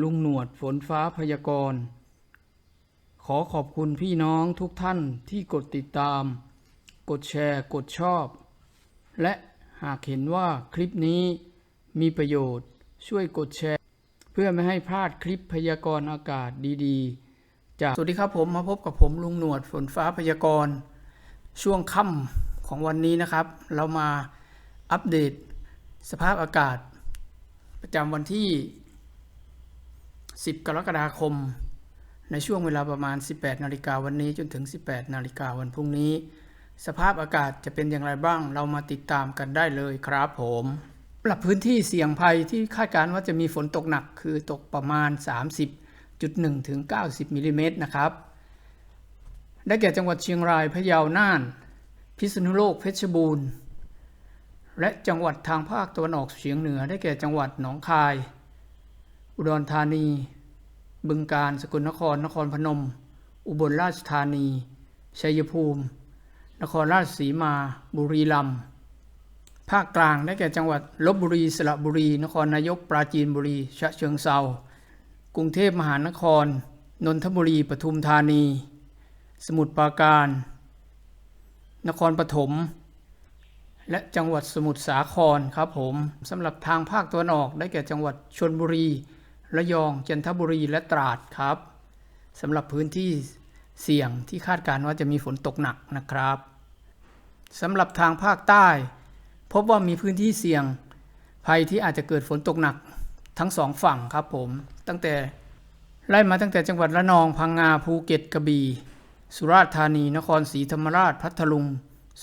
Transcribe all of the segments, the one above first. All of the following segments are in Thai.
ลุงหนวดฝนฟ้าพยากรณ์ ขอขอบคุณพี่น้องทุกท่านที่กดติดตาม กดแชร์ กดชอบ และหากเห็นว่าคลิปนี้มีประโยชน์ช่วยกดแชร์ เพื่อไม่ให้พลาดคลิปพยากรณ์อากาศดีๆ จากสวัสดีครับผมมาพบกับผมลุงหนวดฝนฟ้าพยากรณ์ ช่วงค่ำของวันนี้นะครับ เรามาอัปเดตสภาพอากาศ ประจำวันที่ 10 กรกฎาคม ในช่วงเวลาประมาณ 18 นาฬิกาวันนี้จนถึง 18 นาฬิกาวันพรุ่งนี้ สภาพอากาศจะเป็นอย่างไรบ้าง เรามาติดตามกันได้เลยครับผมสำหรับพื้นที่เสี่ยงภัยที่คาดการณ์ว่าจะมีฝนตกหนักคือตกประมาณ 30.1 ถึง 90มิลลิเมตรนะครับ ได้แก่จังหวัดเชียงรายพะเยาน่าน พิษณุโลกเพชรบูรณ์ และจังหวัดทางภาคตะวันออกเฉียงเหนือ ได้แก่จังหวัดหนองคาย อุดรธานี บึงกาฬสกลนคร นครพนม อุบลราชธานี ชัยภูมิ นครราชสีมา บุรีรัมย์ ภาคกลางได้แก่จังหวัดลบบุรี สระบุรี นครนายก ปราจีนบุรี ฉะเชิงเซา กรุงเทพมหานคร นนทบุรี ปทุมธานี สมุทรปราการ นครปฐม และจังหวัดสมุทรสาครครับผม สำหรับทางภาคตะวันออกได้แก่จังหวัดชนบุรี ระยองจันทบุรีและตราดครับสำหรับพื้นที่เสี่ยงที่คาดการณ์ว่าจะมีฝนตกหนักนะครับสำหรับทางภาคใต้ พบว่ามีพื้นที่เสี่ยง ภัยที่อาจจะเกิดฝนตกหนักทั้งสองฝั่งครับผม ตั้งแต่ไล่มาตั้งแต่จังหวัดระนองพังงาภูเก็ตกระบี่สุราษฎร์ธานี นครศรีธรรมราชพัทลุง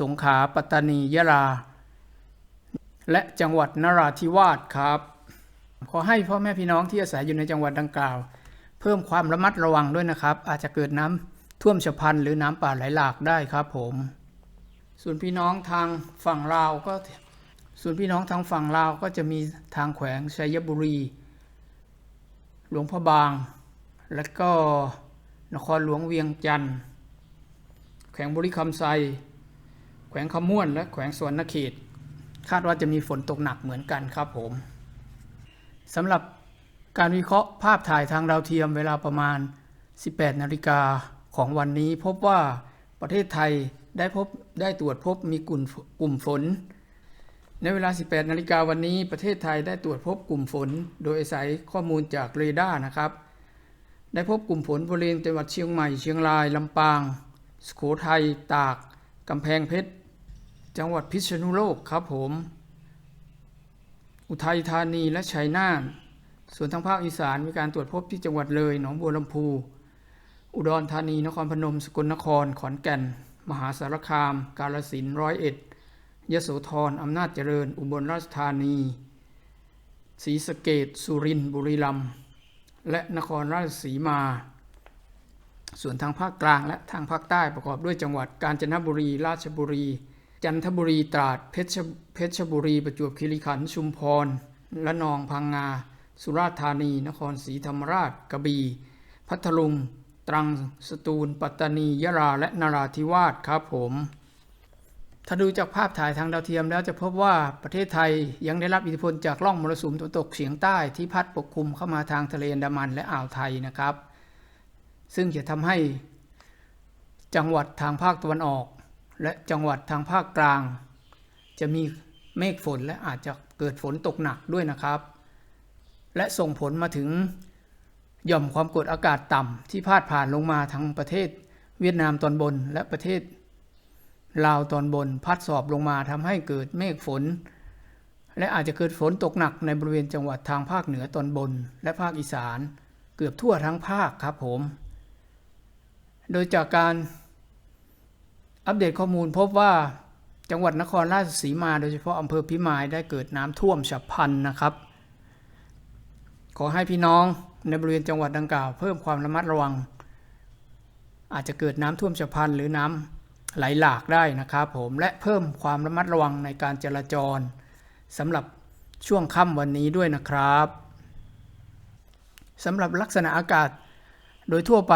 สงขลาปัตตานียะลา และจังหวัดนราธิวาสครับ ขอให้พ่อแม่พี่น้องที่อาศัยอยู่ในจังหวัดดังกล่าว เพิ่มความระมัดระวังด้วยนะครับ อาจจะเกิดน้ำท่วมฉับพลันหรือน้ำป่าไหลหลากได้ครับผม ส่วนพี่น้องทางฝั่งลาวก็ ส่วนพี่น้องทางฝั่งลาวก็จะมีทางแขวงชัยบุรี หลวงพระบาง และก็นครหลวงเวียงจันทร์แขวงบุรีคำไซแขวงคำม่วนและแขวงสวนนเขต คาดว่าจะมีฝนตกหนักเหมือนกันครับผม สำหรับการวิเคราะห์ภาพถ่ายทางดาวเทียมเวลาประมาณ 18 นาฬิกาของวันนี้พบว่าประเทศไทยได้พบได้ตรวจพบมีกลุ่มกลุ่มฝน ในเวลา 18 นาฬิกาวันนี้ประเทศไทยได้ตรวจพบกลุ่มฝน โดยอาศัยข้อมูลจากเรดาร์นะครับ ได้พบกลุ่มฝนบริเวณจังหวัดเชียงใหม่ เชียงราย ลำปาง สุโขทัย ตาก กำแพงเพชร จังหวัดพิษณุโลกครับผม อุทัยธานีและชัยนาทส่วนทางภาคอีสานมีการตรวจพบที่จังหวัดเลยหนองบัวลำพู อุดรธานี นครพนม สกลนคร ขอนแก่น มหาสารคาม กาฬสินธุ์ร้อยเอ็ดยโสธรอำนาจเจริญ อุบลราชธานีศรีสะเกดสุรินทร์บุรีรัมย์และนครราชสีมา ส่วนทางภาคกลางและทางภาคใต้ประกอบด้วยจังหวัดกาญจนบุรี ราชบุรี จันทบุรีตราดเพชรเพชรบุรี ประจวบคีรีขันธ์ชุมพรละนองพังงา สุราษฎร์ธานี นครศรีธรรมราชกระบี่พัทลุง ตรังสตูล ปัตตานี ยะลาและนราธิวาสครับผม ถ้าดูจากภาพถ่ายทางดาวเทียมแล้วจะพบว่าประเทศไทยยังได้รับอิทธิพลจากร่องมรสุมตะวันตกเฉียงใต้ที่พัดปกคลุมเข้ามาทางทะเลอันดามันและอ่าวไทยนะครับ ซึ่งจะทำให้จังหวัดทางภาคตะวันออก และจังหวัดทางภาคกลาง จะมีเมฆฝนและอาจจะเกิดฝนตกหนักด้วยนะครับ และส่งผลมาถึงหย่อมความกดอากาศต่ำที่พาดผ่านลงมาทางประเทศ เวียดนามตอนบนและประเทศลาวตอนบนพัดสอบลงมาทำให้เกิดเมฆฝน และอาจจะเกิดฝนตกหนักในบริเวณจังหวัดทางภาคเหนือตอนบน และภาคอีสาน เกือบทั่วทั้งภาคครับผม โดยจากการ อัปเดตข้อมูลพบว่าจังหวัดนครราชสีมาโดยเฉพาะอำเภอพิมายได้เกิดน้ำท่วมฉับพลันนะครับ ขอให้พี่น้องในบริเวณจังหวัดดังกล่าว เพิ่มความระมัดระวัง อาจจะเกิดน้ำท่วมฉับพลันหรือน้ำไหลหลากได้นะครับผมและเพิ่มความระมัดระวังในการจราจรสำหรับช่วงค่ำวันนี้ด้วยนะครับสำหรับลักษณะอากาศโดยทั่วไป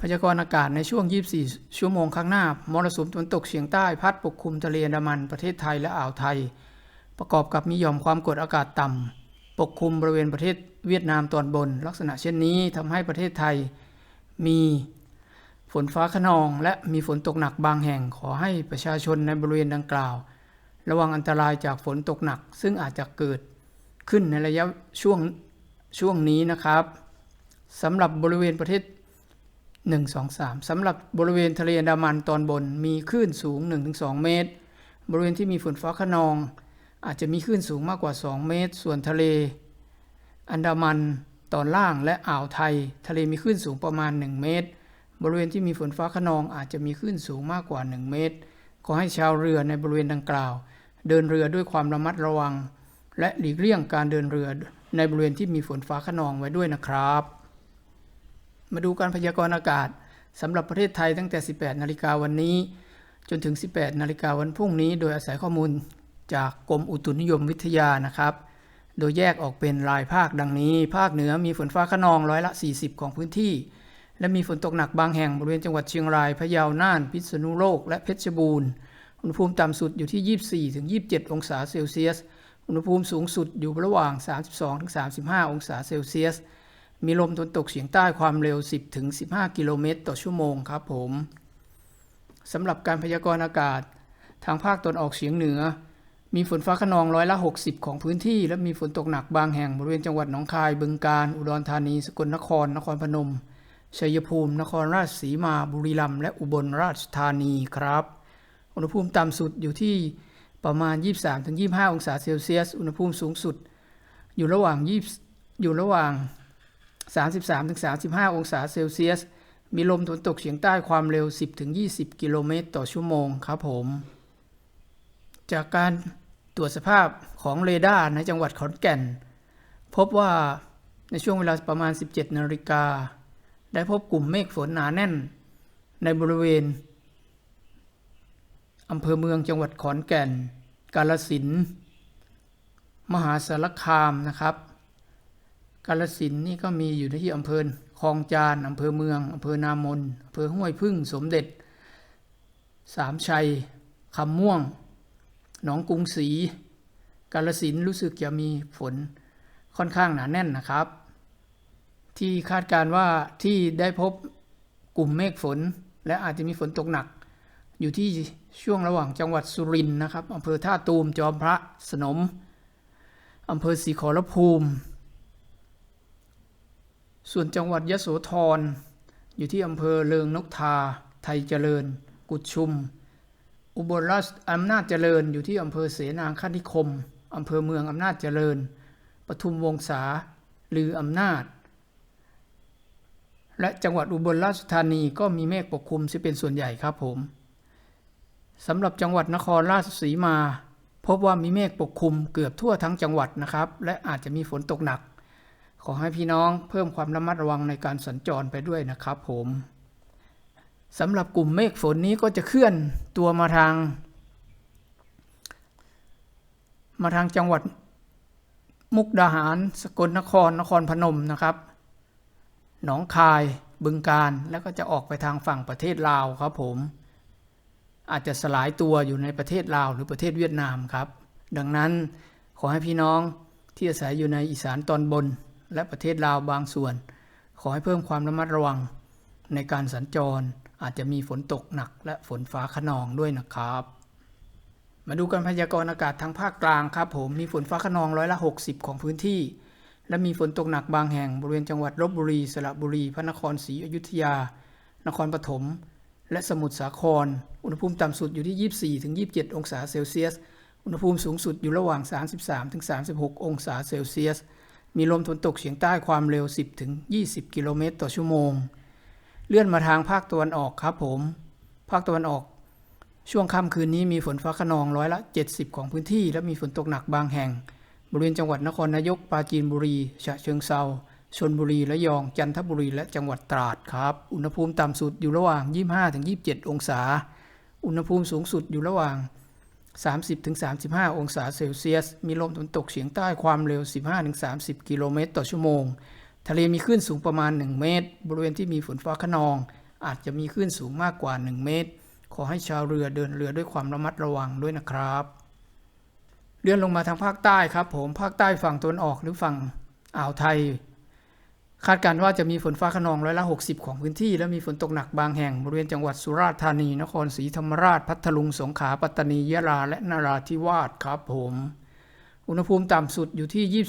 พยากรณ์อากาศในช่วง 24 ชั่วโมงข้างหน้ามรสุมตะวันตกเฉียงใต้พัดปกคลุมทะเลอันดามันประเทศไทยและอ่าวไทย ประกอบกับมีหย่อมความกดอากาศต่ำ ปกคลุมบริเวณประเทศเวียดนามตอนบน ลักษณะเช่นนี้ทำให้ประเทศไทย มีฝนฟ้าขนอง และมีฝนตกหนักบางแห่งขอให้ประชาชนในบริเวณดังกล่าว ระวังอันตรายจากฝนตกหนัก ซึ่งอาจจะเกิดขึ้นในระยะช่วงช่วงนี้นะครับสำหรับบริเวณประเทศ 1 2 3 สำหรับบริเวณทะเลอันดามันตอนบนมีคลื่นสูง 1-2 เมตร บริเวณที่มีฝนฟ้าขนอง อาจจะมีคลื่นสูงมากกว่า 2 เมตร ส่วนทะเล อันดามันตอนล่างและอ่าวไทย ทะเลมีคลื่นสูงประมาณ 1 เมตร บริเวณที่มีฝนฟ้าขนองอาจจะมีคลื่นสูงมากกว่า 1 เมตร ขอให้ชาวเรือในบริเวณดังกล่าว เดินเรือด้วยความระมัดระวัง และหลีกเลี่ยงการเดินเรือในบริเวณที่มีฝนฟ้าขนองไว้ด้วยนะครับ มาดูการพยากรณ์อากาศสำหรับประเทศไทยตั้งแต่ 18 นาฬิกาวันนี้ จนถึง 18 นาฬิกาวันพรุ่งนี้ โดยอาศัยข้อมูลจากกรมอุตุนิยมวิทยานะครับ โดยแยกออกเป็นรายภาคดังนี้ ภาคเหนือมีฝนฟ้าขนองร้อยละ 40 ของพื้นที่ และมีฝนตกหนักบางแห่งบริเวณจังหวัดเชียงราย พะเยา น่าน พิษณุโลก และเพชรบูรณ์ อุณหภูมิต่ำสุดอยู่ที่ 24-27 องศาเซลเซียส อุณหภูมิสูงสุดอยู่ระหว่าง 32-35 องศาเซลเซียส มีลมตะวันตกเฉียงใต้ความเร็ว 10-15 กิโลเมตรต่อชั่วโมงครับผมสำหรับการพยากรณ์อากาศ ทางภาคตะวันออกเฉียงเหนือ มีฝนฟ้าขนองร้อยละ 60 ของพื้นที่ และมีฝนตกหนักบางแห่งบริเวณจังหวัดหนองคาย บึงกาฬอุดรธานี สกลนคร นครพนม ชัยภูมิ นครราชสีมา บุรีรัมย์ และอุบลราชธานีครับ อุณหภูมิต่ำสุดอยู่ที่ประมาณ 23-25 องศาเซลเซียส อุณหภูมิสูงสุด อยู่ระหว่าง20อยู่ระหว่าง 33-35 องศาเซลเซียส มีลมตะวันตกเฉียงใต้ความเร็ว 10-20 กิโลเมตรต่อชั่วโมงครับผม จากการตรวจสภาพของเรดาร์ในจังหวัดขอนแก่น พบว่าในช่วงเวลาประมาณ 17 นาฬิกา ได้พบกลุ่มเมฆฝนหนาแน่น ในบริเวณอำเภอเมืองจังหวัดขอนแก่น กาลสิน มหาสารคามนะครับ กาลสินนี่ก็มีอยู่ที่อำเภอคลองจานอำเภอเมืองอำเภอนามนอำเภอห้วยพึ่งสมเด็จ สามชัยคำม่วง หนองกรุงศรีกาลสินรู้สึกจะมีฝนค่อนข้างหนาแน่นนะครับ ที่คาดการว่าที่ได้พบกลุ่มเมฆฝน และอาจจะมีฝนตกหนัก อยู่ที่ช่วงระหว่างจังหวัดสุรินทร์นะครับอำเภอท่าตูมจอมพระสนมอำเภอศรีขอรภูมิ ส่วนจังหวัดยะโสธร อยู่ที่อำเภอเลิงนกทา ไทยเจริญ กุดชุม อุบลราชอำนาจเจริญ อยู่ที่อำเภอเสนางคันิคมอำเภอเมืองอำนาจเจริญ ปทุมวงศาลืออำนาจ และจังหวัดอุบลราชธานีก็มีเมฆปกคลุมที่เป็นส่วนใหญ่ครับผมสำหรับจังหวัดนครราชสีมา พบว่ามีเมฆปกคลุมเกือบทั่วทั้งจังหวัดนะครับ และอาจจะมีฝนตกหนัก ขอให้พี่น้องเพิ่มความระมัดระวังในการสัญจรไปด้วยนะครับผมสำหรับกลุ่มเมฆฝนนี้ก็จะเคลื่อนตัวมาทาง มาทางจังหวัดมุกดาหาร สกลนครนครพนมนะครับ หนองคายบึงการแล้วก็จะออกไปทางฝั่งประเทศลาวครับผม อาจจะสลายตัวอยู่ในประเทศลาวหรือประเทศเวียดนามครับ ดังนั้นขอให้พี่น้องที่อาศัยอยู่ในอีสานตอนบน และประเทศลาวบางส่วน ขอให้เพิ่มความระมัดระวังในการสัญจรอาจจะมีฝนตกหนักและฝนฟ้าขนองด้วยนะครับ มาดูการพยากรณ์อากาศทางภาคกลางครับผมมีฝนฟ้าขนองร้อยละ 60 ของพื้นที่ และมีฝนตกหนักบางแห่งบริเวณจังหวัดลบบุรี สระบุรี พระนครศรีอยุธยา นครปฐมและสมุทรสาคร อุณหภูมิต่ำสุดอยู่ที่ 24-27 องศาเซลเซียส อุณหภูมิสูงสุดอยู่ระหว่าง 33-36 องศาเซลเซียส มีลมตะวันตกเฉียงใต้ความเร็ว 10ถึง20 กิโลเมตรต่อชั่วโมง เลื่อนมาทางภาคตะวันออกครับผม ภาคตะวันออก ช่วงค่ำคืนนี้มีฝนฟ้าขนองร้อยละ 70 ของพื้นที่ และมีฝนตกหนักบางแห่ง บริเวณจังหวัดนครนายกปราจีนบุรี ฉะเชิงเซาชนบุรีระยอง จันทบุรีและจังหวัดตราดครับ อุณหภูมิต่ำสุดอยู่ระหว่าง 25-27 องศา อุณหภูมิสูงสุดอยู่ระหว่าง 30-35 องศาเซลเซียส มีลมตะวันตกเฉียงใต้ความเร็ว 15-30 กิโลเมตรต่อชั่วโมง ทะเลมีคลื่นสูงประมาณ 1 เมตร บริเวณที่มีฝนฟ้าขนอง อาจจะมีคลื่นสูงมากกว่า 1 เมตร ขอให้ชาวเรือเดินเรือด้วยความระมัดระวังด้วยนะครับ เลื่อนลงมาทางภาคใต้ครับผม ภาคใต้ฝั่งตะวันออกหรือฝั่งอ่าวไทย คาดการณ์ว่าจะมีฝนฟ้าขนองร้อยละ 60 ของพื้นที่ และมีฝนตกหนักบางแห่งบริเวณจังหวัดสุราษฎร์ธานี นครศรีธรรมราช พัทลุง สงขลา ปัตตานี ยะลา และนราธิวาสครับผม อุณหภูมิต่ำสุดอยู่ที่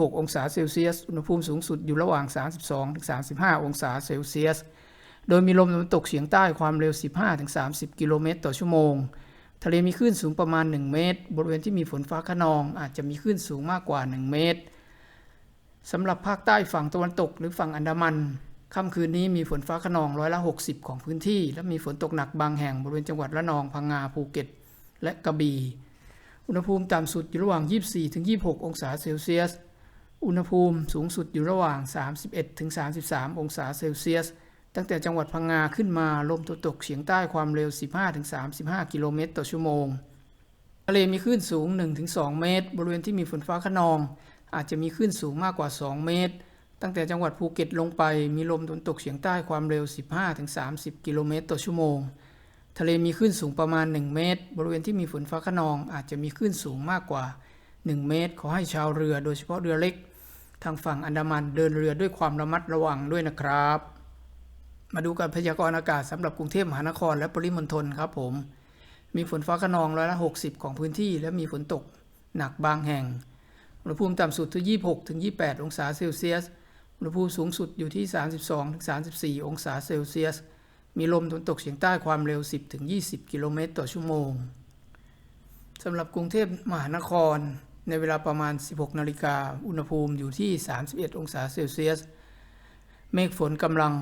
23-26 องศาเซลเซียส อุณหภูมิสูงสุดอยู่ระหว่าง 32-35 องศาเซลเซียส โดยมีลมตะวันตกเฉียงใต้ความเร็ว 15-30 กิโลเมตรต่อชั่วโมง ทะเลมีคลื่นสูงประมาณ 1 เมตร บริเวณที่มีฝนฟ้าขนองอาจจะมีคลื่นสูงมากกว่า 1 เมตร สำหรับภาคใต้ฝั่งตะวันตกหรือฝั่งอันดามันค่ำคืนนี้มีฝนฟ้าขนองร้อยละ 60 ของพื้นที่ และมีฝนตกหนักบางแห่งบริเวณจังหวัดระนองพังงาภูเก็ต และกระบี่อุณหภูมิต่ำสุดอยู่ระหว่าง 24-26 องศาเซลเซียส อุณหภูมิสูงสุดอยู่ระหว่าง 31-33 องศาเซลเซียส ตั้งแต่จังหวัดพังงาขึ้นมาลมตะวันตกเฉียงใต้ความเร็ว 15-35 กิโลเมตรต่อชั่วโมงทะเลมีคลื่นสูง 1-2 เมตร บริเวณที่มีฝนฟ้าขนอง อาจจะมีคลื่นสูงมากกว่า 2 เมตร ตั้งแต่จังหวัดภูเก็ตลงไปมีลมตะวันตกเฉียงใต้ความเร็ว 15-30 กิโลเมตรต่อชั่วโมง ทะเลมีคลื่นสูงประมาณ 1 เมตร บริเวณที่มีฝนฟ้าขนอง อาจจะมีคลื่นสูงมากกว่า 1 เมตร ขอให้ชาวเรือโดยเฉพาะเรือเล็ก ทางฝั่งอันดามันเดินเรือด้วยความระมัดระวังด้วยนะครับ มาดูการพยากรณ์อากาศสำหรับกรุงเทพมหานครและปริมณฑลครับผมมีฝนฟ้าขนองร้อยละ 60 ของพื้นที่ และมีฝนตกหนักบางแห่ง อุณหภูมิต่ำสุดที่ 26 ถึง 28 องศาเซลเซียส อุณหภูมิสูงสุดอยู่ที่ 32 ถึง 34 องศาเซลเซียส มีลมตะวันตกเฉียงใต้ความเร็ว 10 ถึง 20 กิโลเมตรต่อชั่วโมง สำหรับกรุงเทพมหานคร ในเวลาประมาณ 16 นาฬิกา อุณหภูมิอยู่ที่ 31 องศาเซลเซียส เมฆฝนกำลัง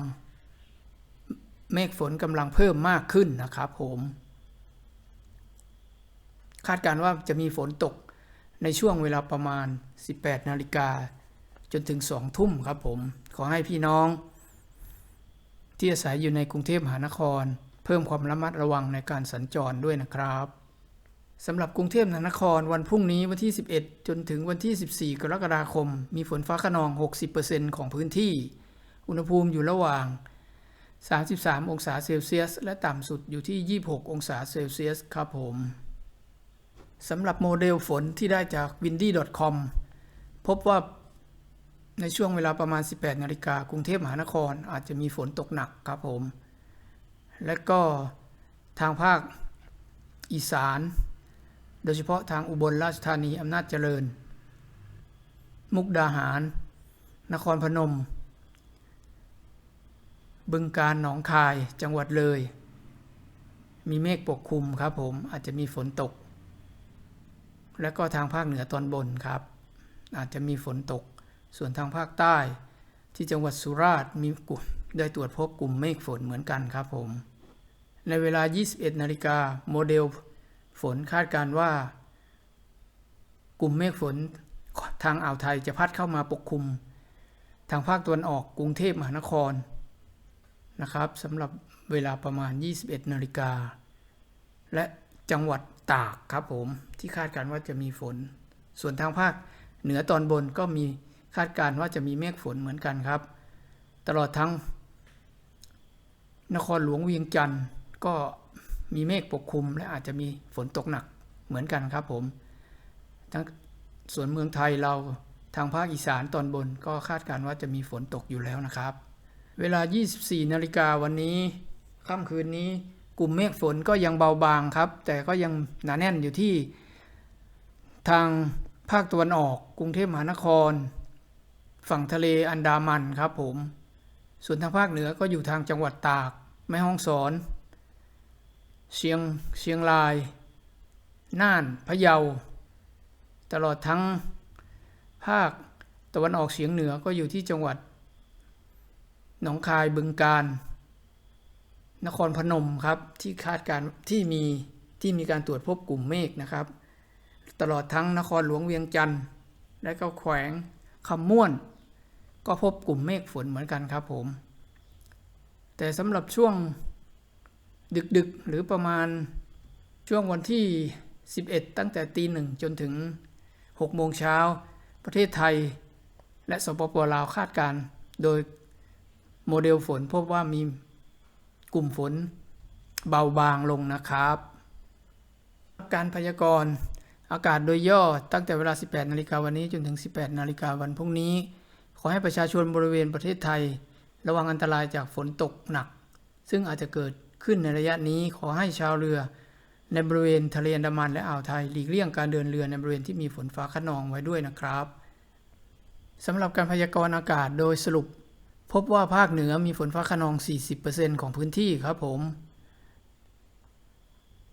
เมฆฝนกำลังเพิ่มมากขึ้นนะครับผม คาดการณ์ว่าจะมีฝนตก ในช่วงเวลาประมาณ 18 นาฬิกาจนถึง 2 ทุ่มครับผม ขอให้พี่น้อง ที่อาศัยอยู่ในกรุงเทพมหานคร เพิ่มความระมัดระวังในการสัญจรด้วยนะครับสำหรับกรุงเทพมหานครวันพรุ่งนี้วันที่ 11 จนถึงวันที่ 14 กรกฎาคม มีฝนฟ้าขนอง 60%ของพื้นที่ อุณหภูมิอยู่ระหว่าง 33 องศาเซลเซียส และต่ำสุดอยู่ที่ 26 องศาเซลเซียสครับผม สำหรับโมเดลฝนที่ได้จาก windy.com พบว่าในช่วงเวลาประมาณ 18 นาฬิกากรุงเทพมหานคร อาจจะมีฝนตกหนักครับผม และก็ทางภาคอีสาน โดยเฉพาะทางอุบลราชธานีอำนาจเจริญ มุกดาหาร นครพนม บึงการหนองคายจังหวัดเลย มีเมฆปกคลุมครับผมอาจจะมีฝนตก และก็ทางภาคเหนือตอนบนครับ อาจจะมีฝนตก ส่วนทางภาคใต้ ที่จังหวัดสุราษฎร์มีกลุ่มได้ตรวจพบกลุ่มเมฆฝนเหมือนกันครับผม ในเวลา 21 นาฬิกาโมเดลฝนคาดการว่า กลุ่มเมฆฝนทางอ่าวไทยจะพัดเข้ามาปกคลุม ทางภาคตะวันออกกรุงเทพมหานครนะครับสำหรับเวลาประมาณ 21 นาฬิกาและจังหวัด ตากครับผมที่คาดการว่าจะมีฝน ส่วนทางภาคเหนือตอนบนก็มีคาดการว่าจะมีเมฆฝนเหมือนกันครับ ตลอดทั้ง นครหลวงเวียงจันทร์ก็มีเมฆปกคลุม และอาจจะมีฝนตกหนักเหมือนกันครับผมทั้งส่วนเมืองไทยเราทางภาคอีสานตอนบนก็คาดการว่าจะมีฝนตกอยู่แล้วนะครับ เวลา 24 นาฬิกาวันนี้ค่ำคืนนี้ กลุ่มเมฆฝนก็ยังเบาบางครับ แต่ก็ยังหนาแน่นอยู่ที่ ทางภาคตะวันออก กรุงเทพมหานคร ฝั่งทะเลอันดามันครับผม ส่วนทางภาคเหนือก็อยู่ทางจังหวัดตาก แม่ฮ่องสอน เชียงเชียงราย น่านพะเยา ตลอดทั้งภาคตะวันออกเฉียงเหนือก็อยู่ที่จังหวัดหนองคายบึงการ นครพนมครับที่คาดการที่มีที่มีการตรวจพบกลุ่มเมฆนะครับ ตลอดทั้งนครหลวงเวียงจันทร์และก็แขวงคำม่วน ก็พบกลุ่มเมฆฝนเหมือนกันครับผม แต่สำหรับช่วงดึกๆ หรือประมาณช่วงวันที่ 11 ตั้งแต่ตีหนึ่งจนถึง 6 โมงเช้า ประเทศไทย และสปปลาวคาดการโดยโมเดลฝนพบว่ามี กลุ่มฝนเบาบางลงนะครับ การพยากรณ์อากาศโดยย่อตั้งแต่เวลา 18 นาฬิกาวันนี้จนถึง 18 นาฬิกาวันพรุ่งนี้ ขอให้ประชาชนบริเวณประเทศไทย ระวังอันตรายจากฝนตกหนัก ซึ่งอาจจะเกิดขึ้นในระยะนี้ขอให้ชาวเรือ ในบริเวณทะเลอันดามันและอ่าวไทยหลีกเลี่ยงการเดินเรือในบริเวณที่มีฝนฟ้าขนองไว้ด้วยนะครับสำหรับการพยากรณ์อากาศโดยสรุป พบว่าภาคเหนือมีฝนฟ้าขนอง 40%ของพื้นที่ครับผม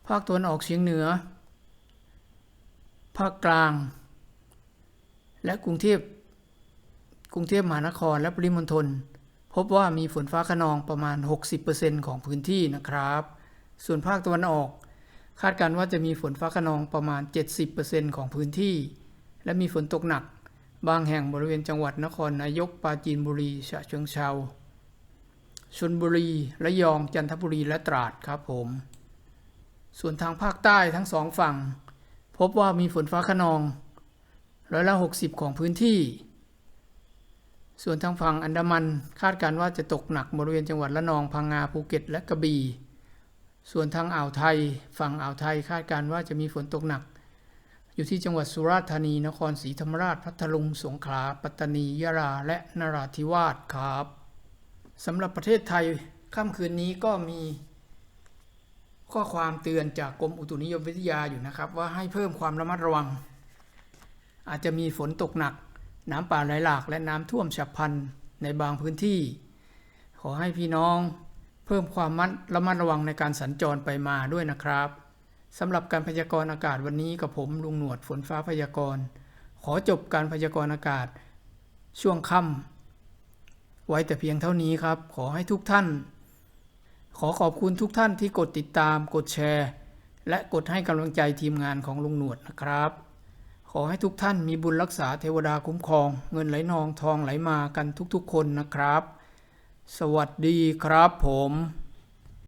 ภาคตะวันออกเฉียงเหนือ ภาคกลาง และกรุงเทพ กรุงเทพมหานครและปริมณฑล พบว่ามีฝนฟ้าขนองประมาณ 60%ของพื้นที่นะครับ ส่วนภาคตะวันออก คาดการณ์ว่าจะมีฝนฟ้าขนองประมาณ 70%ของพื้นที่ และมีฝนตกหนัก บางแห่งบริเวณจังหวัดนครนายกปราจีนบุรีฉะเชิงเทราชลบุรีระยองจันทบุรีและตราดครับผม ส่วนทางภาคใต้ทั้งสองฝั่ง พบว่ามีฝนฟ้าขนองร้อยละ 60 ของพื้นที่ ส่วนทางฝั่งอันดามันคาดการณ์ว่าจะตกหนักบริเวณจังหวัดละนองพังงาภูเก็ตและกระบี่ส่วนทางอ่าวไทย ฝั่งอ่าวไทยคาดการณ์ว่าจะมีฝนตกหนัก อยู่ที่จังหวัดสุราษฎร์ธานีนครศรีธรรมราชพัทลุงสงขลาปัตตานียะลาและนราธิวาสครับสำหรับประเทศไทยค่ำคืนนี้ก็มี ข้อความเตือนจากกรมอุตุนิยมวิทยาอยู่นะครับ ว่าให้เพิ่มความระมัดระวัง อาจจะมีฝนตกหนัก น้ำป่าไหลหลาก และน้ำท่วมฉับพลันในบางพื้นที่ ขอให้พี่น้อง เพิ่มความมัดระมัดระวังในการสัญจรไปมาด้วยนะครับ สำหรับการพยากรณ์อากาศวันนี้กับผมลุงหนวดฝนฟ้าพยากรณ์ ขอจบการพยากรณ์อากาศ ช่วงค่ำไว้แต่เพียงเท่านี้ครับ ขอให้ทุกท่าน ขอขอบคุณทุกท่านที่กดติดตาม กดแชร์ และกดให้กำลังใจทีมงานของลุงหนวดนะครับ ขอให้ทุกท่านมีบุญรักษาเทวดาคุ้มครอง เงินไหลนองทองไหลมากันทุกๆคนนะครับ สวัสดีครับผม